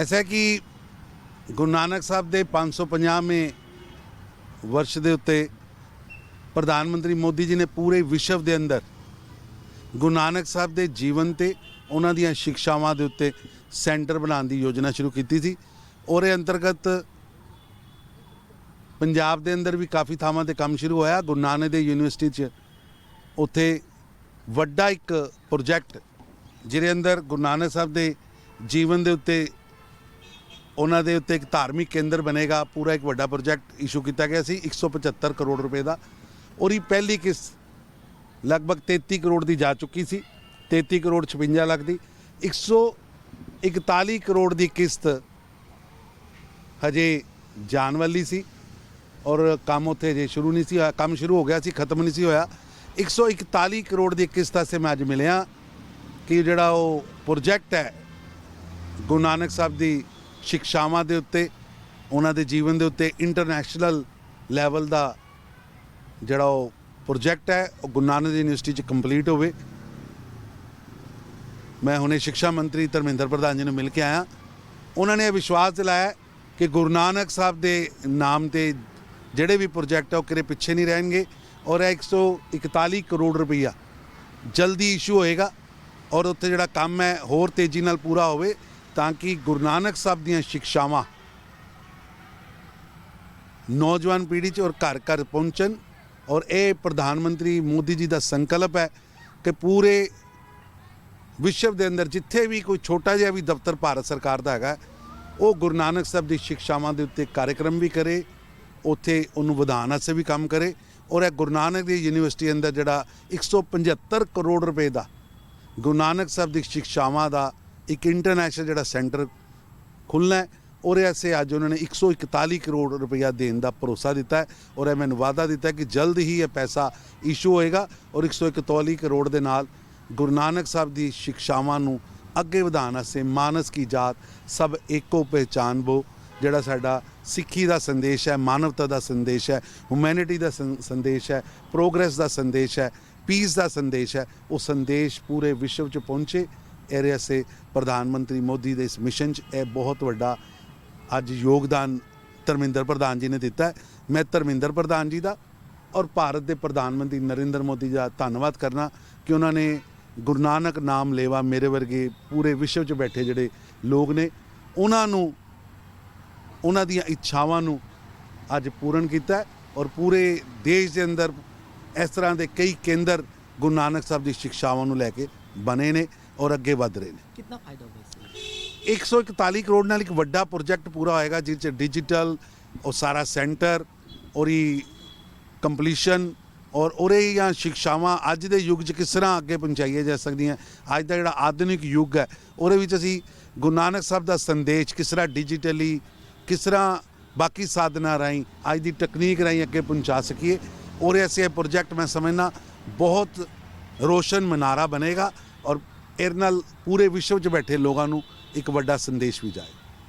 ਐਸਾ ਕਿ ਗੁਰੂ ਨਾਨਕ ਸਾਹਿਬ ਦੇ 550ਵੇਂ ਵਰਸ਼ ਦੇ ਉੱਤੇ ਪ੍ਰਧਾਨ ਮੰਤਰੀ ਮੋਦੀ ਜੀ ਨੇ ਪੂਰੇ ਵਿਸ਼ਵ ਦੇ ਅੰਦਰ ਗੁਰੂ ਨਾਨਕ ਸਾਹਿਬ ਦੇ ਜੀਵਨ ਤੇ ਉਹਨਾਂ ਦੀਆਂ ਸਿੱਖਿਆਵਾਂ ਦੇ ਉੱਤੇ ਸੈਂਟਰ ਬਣਾਉਣ ਦੀ ਯੋਜਨਾ ਸ਼ੁਰੂ ਕੀਤੀ ਸੀ। ਔਰ ਇਹ ਅੰਤਰਗਤ ਪੰਜਾਬ ਦੇ ਅੰਦਰ ਵੀ ਕਾਫੀ ਥਾਵਾਂ ਤੇ ਕੰਮ ਸ਼ੁਰੂ ਹੋਇਆ। ਗੁਰੂ ਨਾਨਕ ਦੇ ਯੂਨੀਵਰਸਿਟੀ 'ਚ ਉੱਥੇ ਵੱਡਾ ਇੱਕ ਪ੍ਰੋਜੈਕਟ, ਜਿਹਦੇ ਅੰਦਰ ਗੁਰੂ ਨਾਨਕ ਸਾਹਿਬ ਦੇ ਜੀਵਨ ਦੇ ਉੱਤੇ ਉਹਨਾਂ ਦੇ ਉੱਤੇ ਇੱਕ ਧਾਰਮਿਕ ਕੇਂਦਰ ਬਣੇਗਾ, ਪੂਰਾ ਇੱਕ ਵੱਡਾ ਪ੍ਰੋਜੈਕਟ ਇਸ਼ੂ ਕੀਤਾ ਗਿਆ ਸੀ 175 ਕਰੋੜ ਰੁਪਏ ਦਾ। ਉਹਦੀ ਪਹਿਲੀ ਕਿਸ਼ਤ ਲਗਭਗ 33 ਕਰੋੜ ਦੀ ਜਾ ਚੁੱਕੀ ਸੀ 33 ਕਰੋੜ 56 ਲੱਖ ਦੀ। 141 ਕਰੋੜ ਦੀ ਕਿਸ਼ਤ ਹਜੇ ਜਾਣ ਵਾਲੀ ਸੀ ਔਰ ਕੰਮ ਉੱਥੇ ਜੇ ਸ਼ੁਰੂ ਨਹੀਂ ਸੀ ਹੋਇਆ, ਕੰਮ ਸ਼ੁਰੂ ਹੋ ਗਿਆ ਸੀ, ਖਤਮ ਨਹੀਂ ਸੀ ਹੋਇਆ। 141 ਕਰੋੜ ਦੀ ਕਿਸ਼ਤ ਆਸੇ ਮੈਂ ਅੱਜ ਮਿਲਿਆ ਕਿ ਜਿਹੜਾ ਉਹ ਪ੍ਰੋਜੈਕਟ ਹੈ, ਗੁਰੂ ਨਾਨਕ ਸਾਹਿਬ ਦੀ ਸਿੱਖਿਆਵਾਂ ਦੇ ਉੱਤੇ, ਉਹਨਾਂ ਦੇ ਜੀਵਨ ਦੇ ਉੱਤੇ ਇੰਟਰਨੈਸ਼ਨਲ ਲੈਵਲ ਦਾ ਜਿਹੜਾ ਉਹ ਪ੍ਰੋਜੈਕਟ ਹੈ, ਉਹ ਗੁਰੂ ਨਾਨਕ ਯੂਨੀਵਰਸਿਟੀ ਚ ਕੰਪਲੀਟ ਹੋਵੇ। ਮੈਂ ਹੁਣੇ ਸਿੱਖਿਆ ਮੰਤਰੀ ਧਰਮਿੰਦਰ ਪ੍ਰਧਾਨ ਜੀ ਨੂੰ ਮਿਲ ਕੇ ਆਇਆ। ਉਹਨਾਂ ਨੇ ਇਹ ਵਿਸ਼ਵਾਸ ਦਿਲਾਇਆ ਕਿ ਗੁਰੂ ਨਾਨਕ ਸਾਹਿਬ ਦੇ ਨਾਮ ਤੇ ਜਿਹੜੇ ਵੀ ਪ੍ਰੋਜੈਕਟ ਆ, ਉਹ ਕਿਰੇ ਪਿੱਛੇ ਨਹੀਂ ਰਹਿਣਗੇ ਔਰ ਇਹ 141 ਕਰੋੜ ਰੁਪਈਆ ਜਲਦੀ ਇਸ਼ੂ ਹੋਏਗਾ ਔਰ ਉੱਥੇ ਜਿਹੜਾ ਕੰਮ ਹੈ, ਹੋਰ ਤੇਜ਼ੀ ਨਾਲ ਪੂਰਾ ਹੋਵੇ। ਤਾਂ ਕਿ ਗੁਰੂ ਨਾਨਕ ਸਾਹਿਬ ਦੀਆਂ ਸਿੱਖਿਆਵਾਂ ਨੌਜਵਾਨ ਪੀੜ੍ਹੀ 'ਚ ਔਰ ਘਰ ਘਰ ਪਹੁੰਚਣ। ਔਰ ਇਹ ਪ੍ਰਧਾਨ ਮੰਤਰੀ ਮੋਦੀ ਜੀ ਦਾ ਸੰਕਲਪ ਹੈ ਕਿ ਪੂਰੇ ਵਿਸ਼ਵ ਦੇ ਅੰਦਰ ਜਿੱਥੇ ਵੀ ਕੋਈ ਛੋਟਾ ਜਿਹਾ ਵੀ ਦਫ਼ਤਰ ਭਾਰਤ ਸਰਕਾਰ ਦਾ ਹੈਗਾ, ਉਹ ਗੁਰੂ ਨਾਨਕ ਸਾਹਿਬ ਦੀ ਸਿੱਖਿਆਵਾਂ ਦੇ ਉੱਤੇ ਕਾਰਜਕ੍ਰਮ ਵੀ ਕਰੇ, ਉੱਥੇ ਉਹਨੂੰ ਵਧਾਉਣ ਵਾਸਤੇ ਵੀ ਕੰਮ ਕਰੇ। ਔਰ ਇਹ ਗੁਰੂ ਨਾਨਕ ਦੇਵ ਯੂਨੀਵਰਸਿਟੀ ਅੰਦਰ ਜਿਹੜਾ 175 ਕਰੋੜ ਰੁਪਏ ਦਾ ਗੁਰੂ ਨਾਨਕ ਸਾਹਿਬ ਦੀ ਸਿੱਖਿਆਵਾਂ ਦਾ ਇੱਕ ਇੰਟਰਨੈਸ਼ਨਲ ਜਿਹੜਾ ਸੈਂਟਰ ਖੁੱਲ੍ਹਣਾ ਹੈ ਔਰ ਐਸੇ ਅੱਜ ਉਹਨਾਂ ਨੇ 141 ਕਰੋੜ ਰੁਪਇਆ ਦੇਣ ਦਾ ਭਰੋਸਾ ਦਿੱਤਾ ਹੈ ਔਰ ਇਹ ਮੈਨੂੰ ਵਾਅਦਾ ਦਿੱਤਾ ਕਿ ਜਲਦ ਹੀ ਇਹ ਪੈਸਾ ਇਸ਼ੂ ਹੋਏਗਾ ਔਰ 141 ਕਰੋੜ ਦੇ ਨਾਲ ਗੁਰੂ ਨਾਨਕ ਸਾਹਿਬ ਦੀ ਸਿੱਖਿਆਵਾਂ ਨੂੰ ਅੱਗੇ ਵਧਾਉਣ ਵਾਸਤੇ ਮਾਨਸ ਕੀ ਜਾਤ ਸਭ ਏਕੋ ਪਹਿਚਾਨ ਬੋ, ਜਿਹੜਾ ਸਾਡਾ ਸਿੱਖੀ ਦਾ ਸੰਦੇਸ਼ ਹੈ, ਮਾਨਵਤਾ ਦਾ ਸੰਦੇਸ਼ ਹੈ ਹਿਊਮੈਨਿਟੀ ਦਾ ਸੰਦੇਸ਼ ਹੈ ਪ੍ਰੋਗਰੈਸ ਦਾ ਸੰਦੇਸ਼ ਹੈ ਪੀਸ ਦਾ ਸੰਦੇਸ਼ ਹੈ, ਉਹ ਸੰਦੇਸ਼ ਪੂਰੇ ਵਿਸ਼ਵ 'ਚ ਪਹੁੰਚੇ ਇਹਦੇ ਵਾਸਤੇ ਪ੍ਰਧਾਨ ਮੰਤਰੀ ਮੋਦੀ ਦੇ ਇਸ ਮਿਸ਼ਨ 'ਚ ਇਹ ਬਹੁਤ ਵੱਡਾ ਅੱਜ ਯੋਗਦਾਨ ਧਰਮਿੰਦਰ ਪ੍ਰਧਾਨ ਜੀ ਨੇ ਦਿੱਤਾ ਹੈ ਮੈਂ ਧਰਮਿੰਦਰ ਪ੍ਰਧਾਨ ਜੀ ਦਾ ਔਰ ਭਾਰਤ ਦੇ ਪ੍ਰਧਾਨ ਮੰਤਰੀ ਨਰਿੰਦਰ ਮੋਦੀ ਜੀ ਦਾ ਧੰਨਵਾਦ ਕਰਨਾ ਕਿ ਉਹਨਾਂ ਨੇ ਗੁਰੂ ਨਾਨਕ ਨਾਮ ਲੇਵਾ ਮੇਰੇ ਵਰਗੇ ਪੂਰੇ ਵਿਸ਼ਵ 'ਚ ਬੈਠੇ ਜਿਹੜੇ ਲੋਕ ਨੇ ਉਹਨਾਂ ਨੂੰ ਉਹਨਾਂ ਦੀਆਂ ਇੱਛਾਵਾਂ ਨੂੰ ਅੱਜ ਪੂਰਨ ਕੀਤਾ ਔਰ ਪੂਰੇ ਦੇਸ਼ ਦੇ ਅੰਦਰ ਇਸ ਤਰ੍ਹਾਂ ਦੇ ਕਈ ਕੇਂਦਰ ਗੁਰੂ ਨਾਨਕ ਸਾਹਿਬ ਦੀ ਸਿੱਖਿਆਵਾਂ ਨੂੰ ਲੈ ਕੇ ਬਣੇ ਨੇ ਔਰ ਅੱਗੇ ਵਧ ਰਹੇ ਨੇ ਕਿੰਨਾ ਫਾਇਦਾ ਹੋਵੇਗਾ ਇਸ 141 ਕਰੋੜ ਨਾਲ ਇੱਕ ਵੱਡਾ ਪ੍ਰੋਜੈਕਟ ਪੂਰਾ ਹੋਏਗਾ ਜਿਸ 'ਚ ਡਿਜੀਟਲ ਉਹ ਸਾਰਾ ਸੈਂਟਰ ਔਰ ਇਹ ਕੰਪਲੀਸ਼ਨ ਔਰ ਉਹਰੇ ਜਾਂ ਸਿੱਖਿਆਵਾਂ ਅੱਜ ਦੇ ਯੁੱਗ 'ਚ ਕਿਸ ਤਰ੍ਹਾਂ ਅੱਗੇ ਪਹੁੰਚਾਈਆਂ ਜਾ ਸਕਦੀਆਂ ਅੱਜ ਦਾ ਜਿਹੜਾ ਆਧੁਨਿਕ ਯੁੱਗ ਹੈ ਉਹਦੇ ਵਿੱਚ ਅਸੀਂ ਗੁਰੂ ਨਾਨਕ ਸਾਹਿਬ ਦਾ ਸੰਦੇਸ਼ ਕਿਸ ਤਰ੍ਹਾਂ ਡਿਜੀਟਲੀ ਕਿਸ ਤਰ੍ਹਾਂ ਬਾਕੀ ਸਾਧਨਾ ਰਾਹੀਂ ਅੱਜ ਦੀ ਟੈਕਨੀਕ ਰਾਹੀਂ ਅੱਗੇ ਪਹੁੰਚਾ ਸਕੀਏ ਔਰ ਐਸੇ ਪ੍ਰੋਜੈਕਟ ਮੈਂ ਸਮਝਣਾ ਬਹੁਤ ਰੋਸ਼ਨ ਮਨਾਰਾ ਬਣੇਗਾ ਔਰ ਇਹਦੇ ਨਾਲ ਪੂਰੇ ਵਿਸ਼ਵ 'ਚ ਬੈਠੇ ਲੋਕਾਂ ਨੂੰ ਇੱਕ ਵੱਡਾ ਸੰਦੇਸ਼ ਵੀ ਜਾਏ